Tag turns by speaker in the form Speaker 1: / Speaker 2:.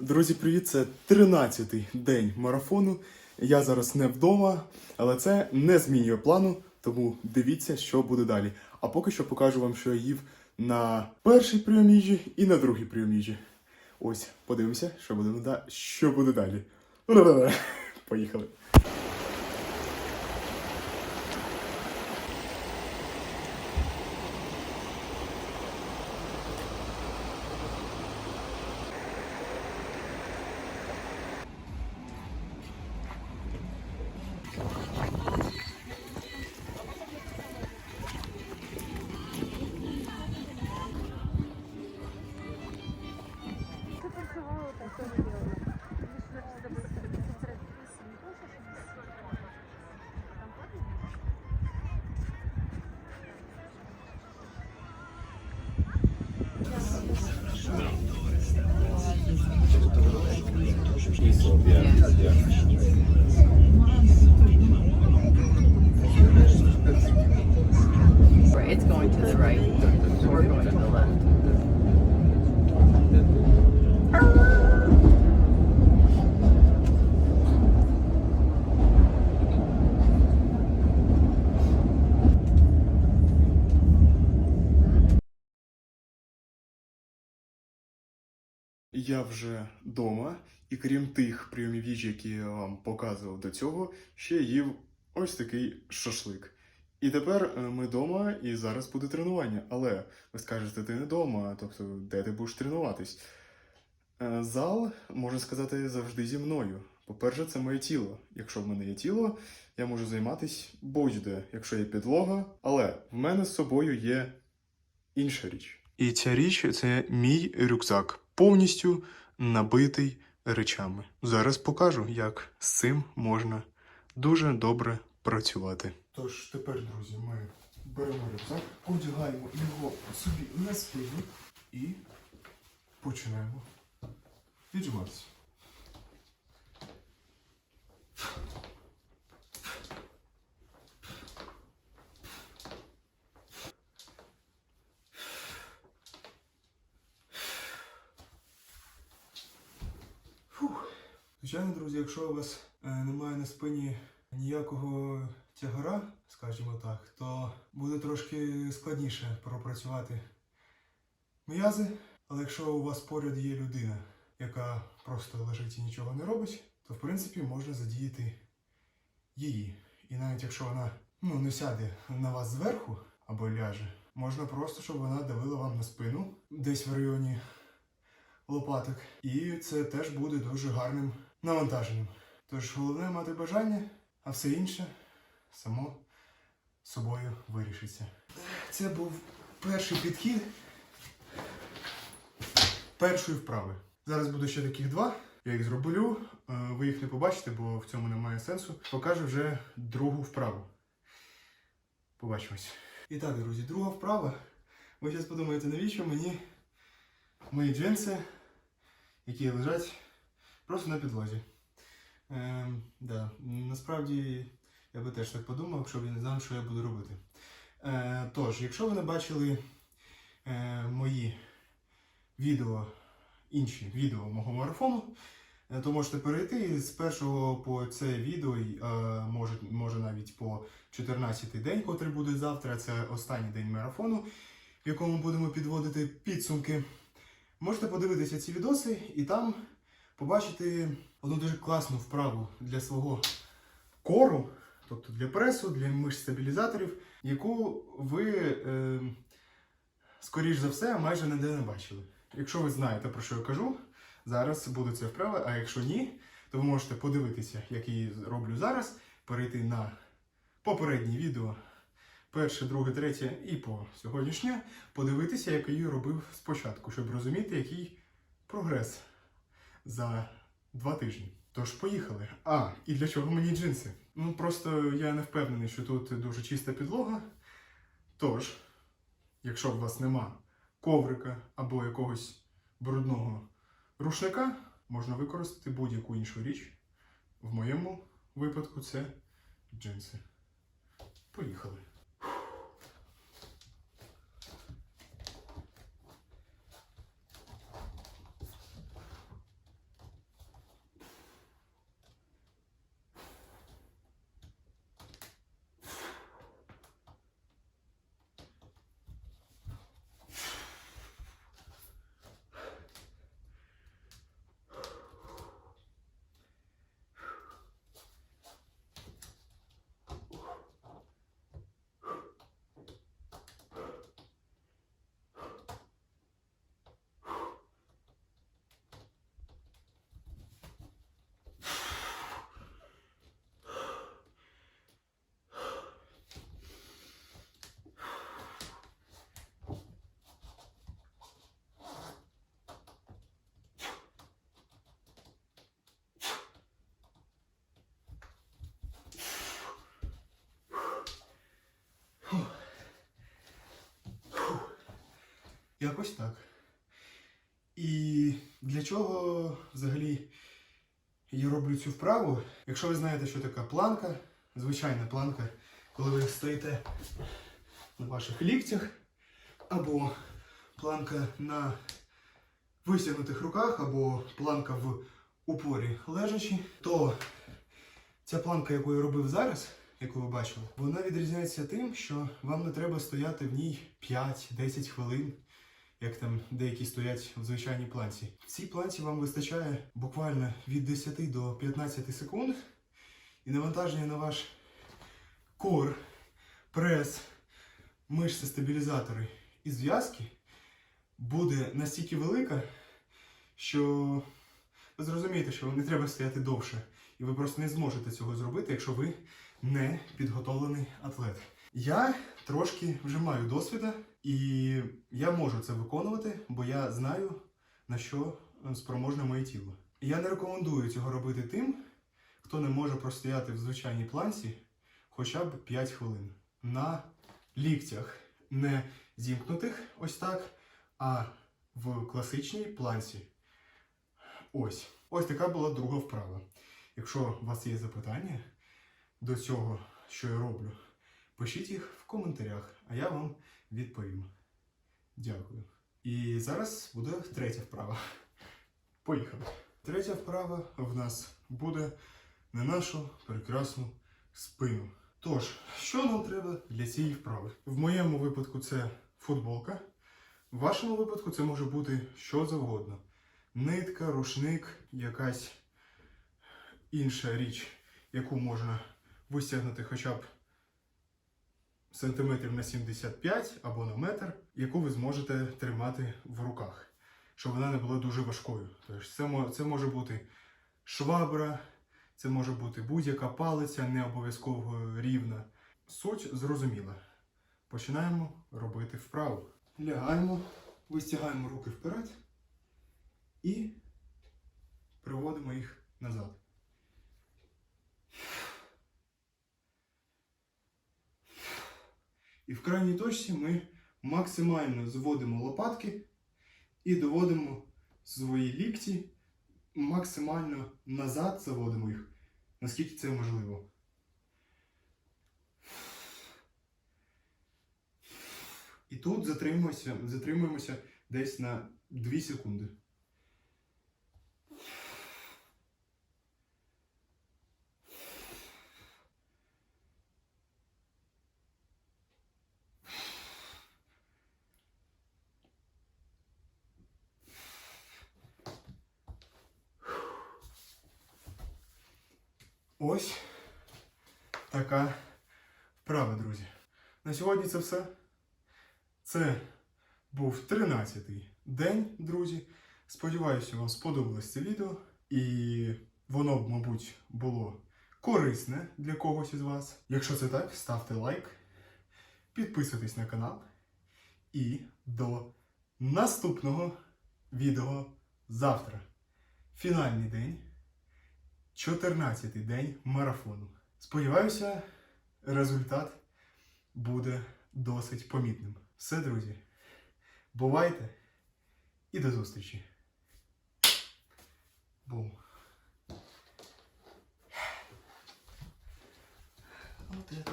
Speaker 1: Друзі, привіт! Це 13-й день марафону. Я зараз не вдома, але це не змінює плану, тому дивіться, що буде далі. А поки що покажу вам, що я їв на першій прийом і на другій прийом. Ось, подивимося, що буде, що буде далі. Ну, Поїхали.
Speaker 2: Right, It's going to the right. We're going to the left.
Speaker 1: Я вже вдома, і крім тих прийомів їжі, які я вам показував до цього, ще їв ось такий шашлик. І тепер е, ми вдома, і зараз буде тренування. Але ви скажете, ти не вдома, тобто де ти будеш тренуватись? Е, Зал, можна сказати, завжди зі мною. По-перше, це моє тіло. Якщо в мене є тіло, я можу займатись будь-де, якщо є підлога. Але в мене з собою є інша річ. І ця річ це мій рюкзак, повністю набитий речами. Зараз покажу, як з цим можна дуже добре працювати. Тож тепер, друзі, ми беремо рюкзак, одягаємо його собі на спину і починаємо віджиматися. Звичайно, друзі, якщо у вас е, немає на спині ніякого тягара, скажімо так, то буде трошки складніше пропрацювати м'язи. Але якщо у вас поряд є людина, яка просто лежить і нічого не робить, то в принципі можна задіяти її. І навіть якщо вона ну, не сяде на вас зверху або ляже, можна просто, щоб вона давила вам на спину десь в районі лопаток. І це теж буде дуже гарним навантаженням. Тож головне мати бажання, а все інше само собою вирішиться. Це був перший підхід першої вправи. Зараз буде ще таких два. Я їх зроблю. Е, Ви їх не побачите, бо в цьому немає сенсу. Покажу вже другу вправу. Побачимось. І так, друзі, друга вправа. Ви зараз подумаєте, навіщо мені мої джинси, які лежать просто на підлозі. Ем, да. Насправді я би теж так подумав, щоб я не знав, що я буду робити. Е, тож, якщо ви не бачили е, мої відео, інші відео мого марафону, е, то можете перейти з першого по це відео, е, може, може навіть по 14-й день, котрий буде завтра. Це останній день марафону, в якому будемо підводити підсумки. Можете подивитися ці відоси і там побачити одну дуже класну вправу для свого кору, тобто для пресу, для мишць стабілізаторів, яку ви, е, скоріш за все, майже ніде не бачили. Якщо ви знаєте, про що я кажу, зараз буде ця вправа, а якщо ні, то ви можете подивитися, як її роблю зараз, перейти на попереднє відео, перше, друге, третє і по сьогоднішнє, подивитися, як її робив спочатку, щоб розуміти, який прогрес за два тижні. Тож поїхали. А, і для чого мені джинси? Ну просто я не впевнений, що тут дуже чиста підлога. Тож, якщо у вас нема коврика або якогось брудного рушника, можна використати будь-яку іншу річ. В моєму випадку це джинси. Поїхали. Якось так. І для чого взагалі я роблю цю вправу? Якщо ви знаєте, що така планка, звичайна планка, коли ви стоїте на ваших ліктях, або планка на висягнутих руках, або планка в упорі лежачі, то ця планка, яку я робив зараз, яку ви бачили, вона відрізняється тим, що вам не треба стояти в ній 5-10 хвилин, як там деякі стоять в звичайній планці. В цій планці вам вистачає буквально від 10 до 15 секунд, і навантаження на ваш кор, прес, мишці, стабілізатори і зв'язки буде настільки велика, що ви зрозумієте, що вам не треба стояти довше. І ви просто не зможете цього зробити, якщо ви не підготовлений атлет. Я трошки вже маю досвіда, і я можу це виконувати, бо я знаю, на що е, спроможне моє тіло. Я не рекомендую цього робити тим, хто не може простояти в звичайній планці хоча б 5 хвилин на ліктях, не зімкнутих ось так, а в класичній планці. Ось. Ось така була друга вправа. Якщо у вас є запитання до цього, що я роблю, пишіть їх в коментарях, а я вам відповім. Дякую. І зараз буде третя вправа. Поїхали. Третя вправа в нас буде на нашу прекрасну спину. Тож, що нам треба для цієї вправи? В моєму випадку це футболка. В вашому випадку це може бути що завгодно. Нитка, рушник, якась інша річ, яку можна вистягнути хоча б сантиметрів на 75 або на метр, яку ви зможете тримати в руках, щоб вона не була дуже важкою. Тобто це, це може бути швабра, це може бути будь-яка палиця, не обов'язково рівна. Суть зрозуміла. Починаємо робити вправу. Лягаємо, вистягаємо руки вперед і приводимо їх назад. І в крайній точці ми максимально зводимо лопатки і доводимо свої лікті максимально назад заводимо їх, наскільки це можливо. І тут затримуємося, затримуємося десь на 2 секунди. Ось така вправа, друзі. На сьогодні це все. Це був 13-й день, друзі. Сподіваюся, вам сподобалось це відео. І воно б, мабуть, було корисне для когось із вас. Якщо це так, ставте лайк, підписуйтесь на канал. І до наступного відео завтра. Фінальний день. 14-й день марафону. Сподіваюся, результат буде досить помітним. Все, друзі. Бувайте і до зустрічі. Бум. Вот это